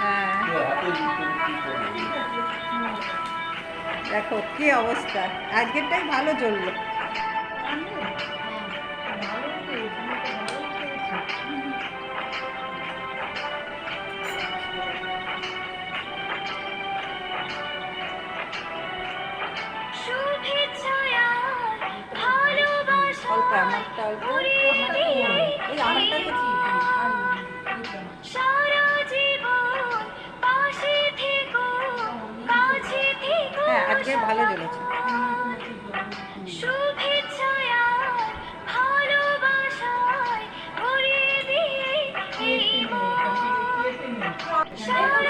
হ্যাঁ। দেখো কি অবস্থা? আজকেরটাই ভালো চলল। শুভেচ্ছা ভালোবাসা। জ্বলেছে ভালো জ্বলেছে ভালোবাসায়